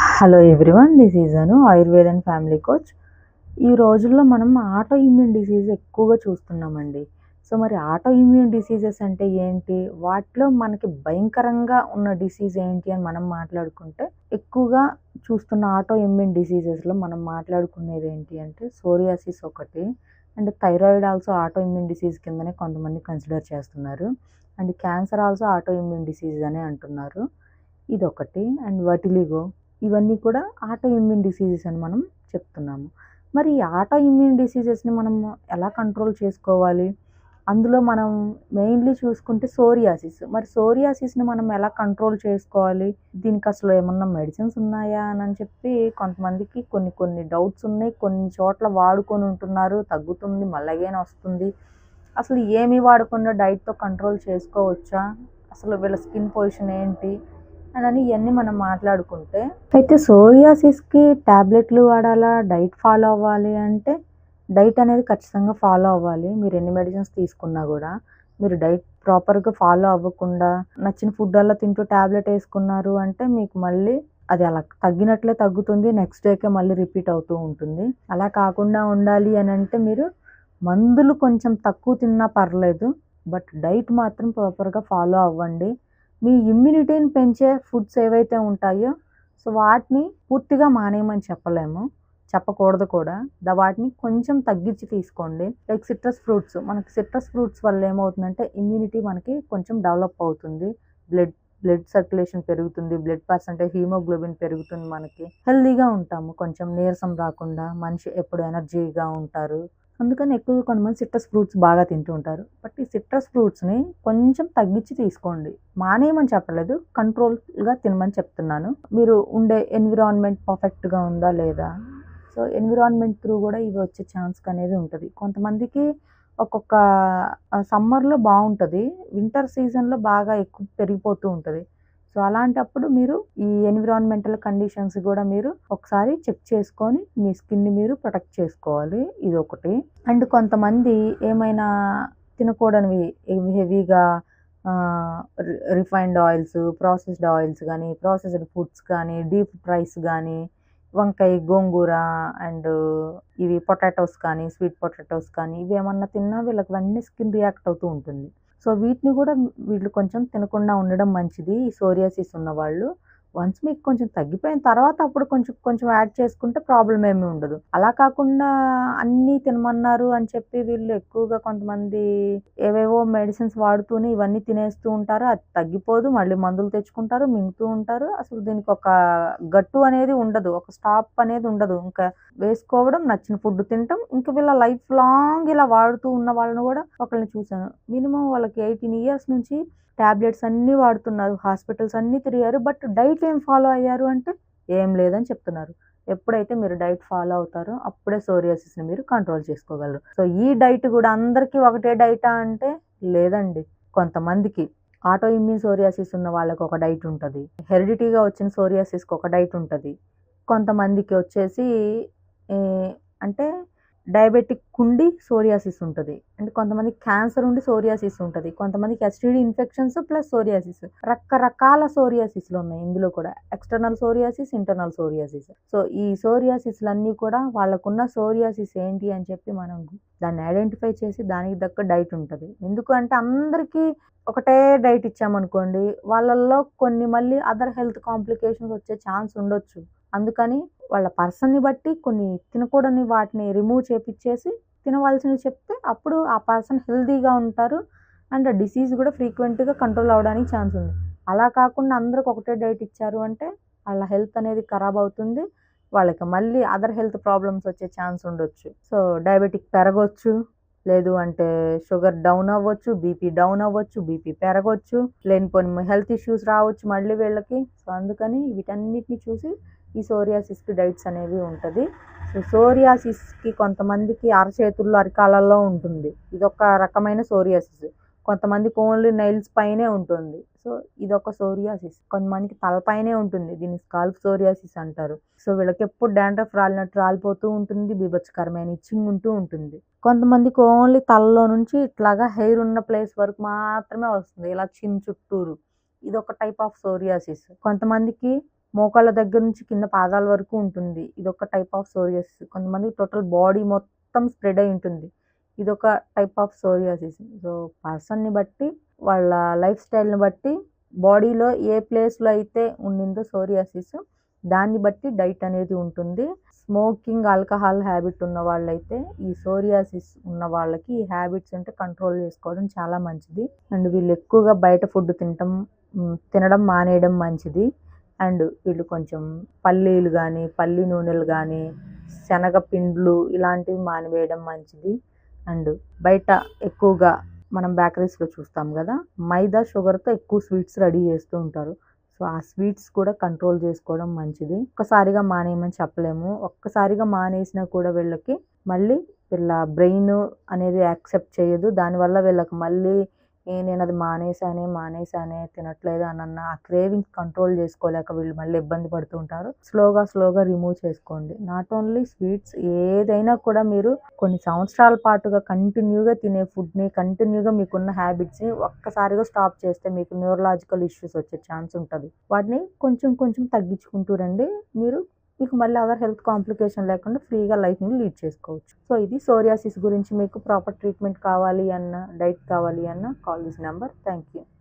Hello everyone this is Anu Ayurveda and family coach ఈ రోజుల్లో మనం ఆటో ఇమ్యూన్ డిసీజ్ ఎక్కువగా చూస్తున్నామండి. సో మరి ఆటో ఇమ్యూన్ డిసీజెస్ అంటే ఏంటి? వాటిలో మనకి భయంకరంగా ఉన్న డిసీజ్ ఏంటి అని మనం మాట్లాడుకుంటే ఎక్కువగా చూస్తున్న ఆటో ఇమ్యూన్ డిసీజెస్లో మనం మాట్లాడుకునేది ఏంటి అంటే సోరియాసిస్ ఒకటి and thyroid also autoimmune disease కిందనే కొంతమంది కన్సిడర్ చేస్తున్నారు. And cancer also autoimmune disease అనే అంటున్నారు. ఇదొకటి. అండ్ వటిలిగో ఇవన్నీ కూడా ఆటో ఇమ్యూన్ డిసీజెస్ అని మనం చెప్తున్నాము. మరి ఈ ఆటో ఇమ్యూన్ డిసీజెస్ని మనం ఎలా కంట్రోల్ చేసుకోవాలి? అందులో మనం మెయిన్లీ చూసుకుంటే సోరియాసిస్ మరి సోరియాసిస్ని మనం ఎలా కంట్రోల్ చేసుకోవాలి? దీనికి అసలు ఏమన్నా మెడిసిన్స్ ఉన్నాయా అని అని చెప్పి కొంతమందికి కొన్ని కొన్ని డౌట్స్ ఉన్నాయి. కొన్ని చోట్ల వాడుకొని ఉంటున్నారు. తగ్గుతుంది మళ్ళీ వస్తుంది. అసలు ఏమి వాడకుండా డైట్తో కంట్రోల్ చేసుకోవచ్చా? అసలు వీళ్ళ స్కిన్ పొజిషన్ ఏంటి? అని ఇవన్నీ మనం మాట్లాడుకుంటే అయితే సోరియాసిస్కి ట్యాబ్లెట్లు వాడాలా? డైట్ ఫాలో అవ్వాలి అంటే డైట్ అనేది ఖచ్చితంగా ఫాలో అవ్వాలి. మీరు ఎన్ని మెడిసిన్స్ తీసుకున్నా కూడా మీరు డైట్ ప్రాపర్గా ఫాలో అవ్వకుండా నచ్చిన ఫుడ్ అలా తింటూ ట్యాబ్లెట్ వేసుకున్నారు అంటే మీకు మళ్ళీ అది అలా తగ్గినట్లే తగ్గుతుంది. నెక్స్ట్ డేకే మళ్ళీ రిపీట్ అవుతూ ఉంటుంది. అలా కాకుండా ఉండాలి అని అంటే మీరు మందులు కొంచెం తక్కువ తిన్నా పర్లేదు బట్ డైట్ మాత్రం ప్రాపర్గా ఫాలో అవ్వండి. మీ ఇమ్యూనిటీని పెంచే ఫుడ్స్ ఏవైతే ఉంటాయో సో వాటిని పూర్తిగా మానేయమని చెప్పలేము. చెప్పకూడదు కూడా. దా వాటిని కొంచెం తగ్గించి తీసుకోండి. Like citrus fruits. మనకి సిట్రస్ ఫ్రూట్స్ వల్ల ఏమవుతుందంటే ఇమ్యూనిటీ మనకి కొంచెం డెవలప్ అవుతుంది. బ్లడ్ బ్లడ్ సర్క్యులేషన్ పెరుగుతుంది. బ్లడ్ పర్సంటేజ్ హీమోగ్లోబిన్ పెరుగుతుంది మనకి. హెల్దీగా ఉంటాము. కొంచెం నీరసం రాకుండా మనిషి ఎప్పుడు ఎనర్జీగా ఉంటారు. అందుకని ఎక్కువగా కొంతమంది సిట్రస్ ఫ్రూట్స్ బాగా తింటూ ఉంటారు. బట్ ఈ సిట్రస్ ఫ్రూట్స్ని కొంచెం తగ్గించి తీసుకోండి. మానేయమని చెప్పలేదు కంట్రోల్గా తినమని చెప్తున్నాను. మీరు ఉండే ఎన్విరాన్మెంట్ పర్ఫెక్ట్గా ఉందా లేదా? సో ఎన్విరాన్మెంట్ త్రూ కూడా ఇవి వచ్చే ఛాన్స్ అనేది ఉంటుంది. కొంతమందికి ఒక్కొక్క సమ్మర్లో బాగుంటుంది వింటర్ సీజన్లో బాగా ఎక్కువ పెరిగిపోతూ ఉంటుంది. సో అలాంటప్పుడు మీరు ఈ ఎన్విరాన్మెంటల్ కండిషన్స్ కూడా మీరు ఒకసారి చెక్ చేసుకొని మీ స్కిన్ని మీరు ప్రొటెక్ట్ చేసుకోవాలి. ఇది ఒకటి అండ్ కొంతమంది ఏమైనా తినకూడనివి హెవీగా రిఫైన్డ్ ఆయిల్స్ ప్రాసెస్డ్ ఆయిల్స్ కానీ ప్రాసెస్డ్ ఫుడ్స్ కానీ డీప్ ఫ్రైస్ కానీ వంకాయ గోంగూర అండ్ ఇవి పొటాటోస్ కానీ స్వీట్ పొటాటోస్ కానీ ఇవి ఏమన్నా తిన్నా వీళ్ళకి వెంటనే స్కిన్ రియాక్ట్ అవుతూ ఉంటుంది. సో వీటిని కూడా వీళ్ళు కొంచెం తినకుండా ఉండడం మంచిది ఈ సోరియాసిస్ ఉన్నవాళ్ళు. వన్స్ మీకు కొంచెం తగ్గిపోయిన తర్వాత అప్పుడు కొంచెం కొంచెం యాడ్ చేసుకుంటే ప్రాబ్లం ఏమీ ఉండదు. అలా కాకుండా అన్నీ తినమన్నారు అని చెప్పి వీళ్ళు ఎక్కువగా కొంతమంది ఏవేవో మెడిసిన్స్ వాడుతూనే ఇవన్నీ తినేస్తూ ఉంటారు. అది తగ్గిపోదు మళ్ళీ మందులు తెచ్చుకుంటారు మింగుతూ ఉంటారు. అసలు దీనికి ఒక గట్టు అనేది ఉండదు ఒక స్టాప్ అనేది ఉండదు. ఇంకా వేసుకోవడం నచ్చిన ఫుడ్ తినటం ఇంకా వీళ్ళ లైఫ్ లాంగ్ ఇలా వాడుతూ ఉన్న వాళ్ళని కూడా ఒకరిని చూశాను. మినిమం వాళ్ళకి ఎయిటీన్ ఇయర్స్ నుంచి ట్యాబ్లెట్స్ అన్నీ వాడుతున్నారు హాస్పిటల్స్ అన్నీ తిరిగారు. బట్ డైట్ ఏం ఫాలో అయ్యారు అంటే ఏం లేదని చెప్తున్నారు. ఎప్పుడైతే మీరు డైట్ ఫాలో అవుతారో అప్పుడే సోరియాసిస్ని మీరు కంట్రోల్ చేసుకోగలరు. సో ఈ డైట్ కూడా అందరికీ ఒకటే డైటా అంటే లేదండి. కొంతమందికి ఆటో ఇమ్యూన్ సోరియాసిస్ ఉన్న వాళ్ళకి ఒక డైట్ ఉంటుంది. హెరిడిటీగా వచ్చిన సోరియాసిస్కి ఒక డైట్ ఉంటుంది. కొంతమందికి వచ్చేసి అంటే డయాబెటిక్ ఉండి సోరియాసిస్ ఉంటుంది. అంటే కొంతమంది క్యాన్సర్ ఉండి సోరియాసిస్ ఉంటుంది. కొంతమందికి ఎస్టీడీ ఇన్ఫెక్షన్స్ ప్లస్ సోరియాసిస్. రకరకాల సోరియాసిస్లు ఉన్నాయి ఇందులో కూడా. External psoriasis internal psoriasis. So ఈ సోరియాసిస్లన్నీ కూడా వాళ్ళకున్న సోరియాసిస్ ఏంటి అని చెప్పి మనం దాన్ని ఐడెంటిఫై చేసి దానికి దక్క డైట్ ఉంటుంది. ఎందుకు అంటే అందరికీ ఒకటే డైట్ ఇచ్చామనుకోండి వాళ్ళల్లో కొన్ని మళ్ళీ అదర్ హెల్త్ కాంప్లికేషన్స్ వచ్చే ఛాన్స్ ఉండొచ్చు. అందుకని వాళ్ళ పర్సన్ని బట్టి కొన్ని తినకూడని వాటిని రిమూవ్ చేపించేసి తినవలసినవి చెప్తే అప్పుడు ఆ పర్సన్ హెల్తీగా ఉంటారు అండ్ డిసీజ్ కూడా ఫ్రీక్వెంట్గా కంట్రోల్ అవ్వడానికి ఛాన్స్ ఉంది. అలా కాకుండా అందరికి ఒకటే డైట్ ఇచ్చారు అంటే వాళ్ళ హెల్త్ అనేది ఖరాబ్ అవుతుంది. వాళ్ళకి మళ్ళీ అదర్ హెల్త్ ప్రాబ్లమ్స్ వచ్చే ఛాన్స్ ఉండొచ్చు. సో డయాబెటిక్ పెరగవచ్చు లేదు అంటే షుగర్ డౌన్ అవ్వచ్చు బీపీ డౌన్ అవ్వచ్చు బీపీ పెరగవచ్చు లేనిపోని హెల్త్ ఇష్యూస్ రావచ్చు మళ్ళీ వీళ్ళకి. సో అందుకని వీటన్నిటిని చూసి ఈ సోరియాసిస్కి డైట్స్ అనేవి ఉంటుంది. సో సోరియాసిస్కి కొంతమందికి అరచేతుల్లో అరికాలలో ఉంటుంది. ఇదొక రకమైన సోరియాసిస్. కొంతమందికి ఓన్లీ నైల్స్ పైనే ఉంటుంది. సో ఇదొక సోరియాసిస్. కొంతమందికి తలపైనే ఉంటుంది. దీన్ని స్కాల్ప్ సోరియాసిస్ అంటారు. సో వీళ్ళకి ఎప్పుడు డాండ్రఫ్ రాలినట్టు రాలిపోతూ ఉంటుంది. బీభత్సకరమైన ఇచ్చింగ్ ఉంటూ ఉంటుంది. కొంతమందికి ఓన్లీ తలలో నుంచి ఇట్లాగా హెయిర్ ఉన్న ప్లేస్ వరకు మాత్రమే వస్తుంది. ఇలా చిన్ చుట్టూరు. ఇది ఒక టైప్ ఆఫ్ సోరియాసిస్. కొంతమందికి మోకాళ్ళ దగ్గర నుంచి కింద పాదాల వరకు ఉంటుంది. ఇదొక టైప్ ఆఫ్ సోరియాసిస్ కొంతమంది టోటల్ బాడీ మొత్తం స్ప్రెడ్ అయి ఉంటుంది. ఇదొక టైప్ ఆఫ్ సోరియాసిస్ సో పర్సన్ని బట్టి వాళ్ళ లైఫ్ స్టైల్ని బట్టి బాడీలో ఏ ప్లేస్లో అయితే ఉండిందో సోరియాసిస్ దాన్ని బట్టి డైట్ అనేది ఉంటుంది. స్మోకింగ్ ఆల్కహాల్ హ్యాబిట్ ఉన్న వాళ్ళైతే ఈ సోరియాసిస్ ఉన్న వాళ్ళకి ఈ హ్యాబిట్స్ అంటే కంట్రోల్ చేసుకోవడం చాలా మంచిది. అండ్ వీళ్ళు ఎక్కువగా బయట ఫుడ్ తినటం తినడం మానేయడం మంచిది. అండ్ వీళ్ళు కొంచెం పల్లీలు కానీ పల్లి నూనెలు కానీ శనగపిండ్లు ఇలాంటివి మానివేయడం మంచిది. అండ్ బయట ఎక్కువగా మనం బేకరీస్లో చూస్తాం కదా మైదా షుగర్తో ఎక్కువ స్వీట్స్ రెడీ చేస్తూ ఉంటారు. సో ఆ స్వీట్స్ కూడా కంట్రోల్ చేసుకోవడం మంచిది. ఒక్కసారిగా మానేయమని చెప్పలేము. ఒక్కసారిగా మానేసినా కూడా వీళ్ళకి మళ్ళీ వీళ్ళ బ్రెయిన్ అనేది యాక్సెప్ట్ చేయదు. దానివల్ల వీళ్ళకి మళ్ళీ నేను అది మానేసానే మానేసానే తినట్లేదు అని అన్న ఆ క్రేవింగ్స్ కంట్రోల్ చేసుకోలేక వీళ్ళు మళ్ళీ ఇబ్బంది పడుతూ ఉంటారు. స్లోగా స్లోగా రిమూవ్ చేసుకోండి. నాట్ ఓన్లీ స్వీట్స్ ఏదైనా కూడా మీరు కొన్ని సంవత్సరాల పాటుగా కంటిన్యూగా తినే ఫుడ్ని కంటిన్యూగా మీకున్న హ్యాబిట్స్ని ఒక్కసారిగా స్టాప్ చేస్తే మీకు న్యూరలాజికల్ ఇష్యూస్ వచ్చే ఛాన్స్ ఉంటుంది. వాటిని కొంచెం కొంచెం తగ్గించుకుంటూ రండి. మీరు మీకు మళ్ళీ అదర్ హెల్త్ కాంప్లికేషన్ లేకుండా ఫ్రీగా లైఫ్ని లీడ్ చేసుకోవచ్చు. సో ఇది సోరియాసిస్ గురించి మీకు ప్రాపర్ ట్రీట్మెంట్ కావాలి అన్న డైట్ కావాలి అన్న call this number thank you